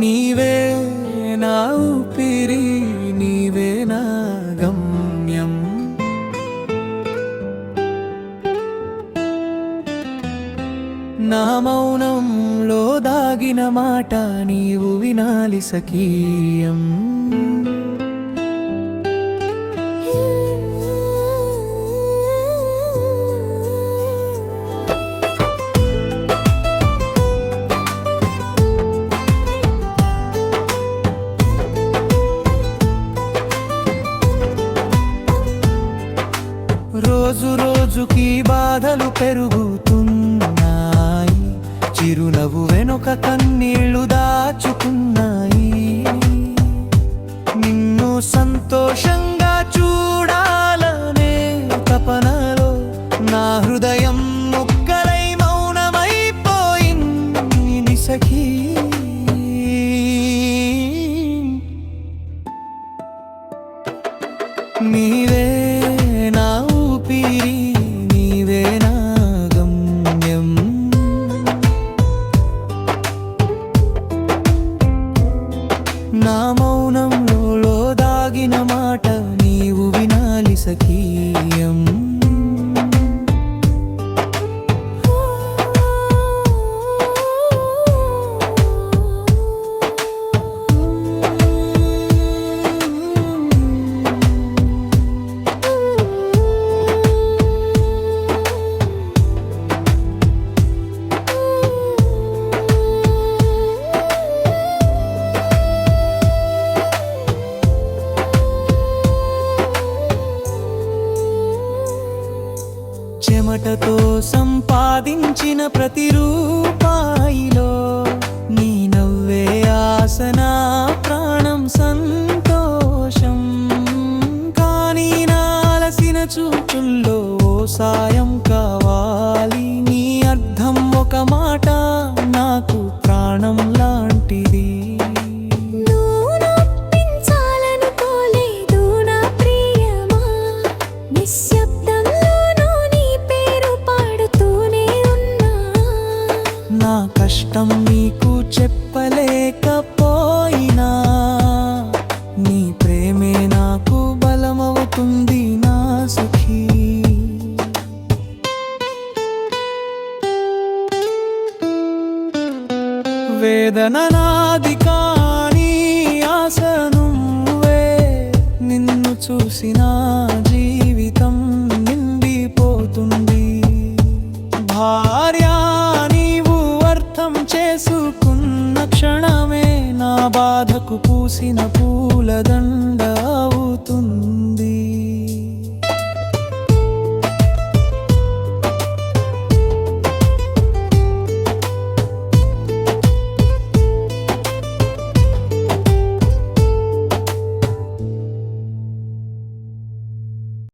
నీవే నా ఊపిరి నీవే నా గమ్యం. నా మౌనంలో దాగిన మాట నీవు వినాలి సకీయం రోజు రోజుకి బాధలు పెరుగుతున్నాయి. చిరునవ్వు వెనుక కన్నీళ్ళు దాచుకున్నాయి. నిన్ను సంతోషంగా చూడాలనే తపనలో నా హృదయం ముక్కలై మౌనమైపోయింది సఖీ నీవే నా మౌనంలో దాగిన మాట నీవు వినాలి సఖీయం చెమటతో సంపాదించిన ప్రతి రూపాయిలో నీ నవ్వే ఆసనా ప్రాణం సంతోషం. కానీ నాలసిన చూపుల్లో సాయం కావాలి. నీ అర్థం ఒక మాట నాకు ప్రాణం కష్టం నీకు చెప్పలేకపోయినా నీ ప్రేమే నాకు బలమవుతుంది నా సుఖీ. వేదన నాది కానీ ఆశ నువ్వే నిన్ను చూసినా బాధకు పూసిన పూలదండ అవుతుంది.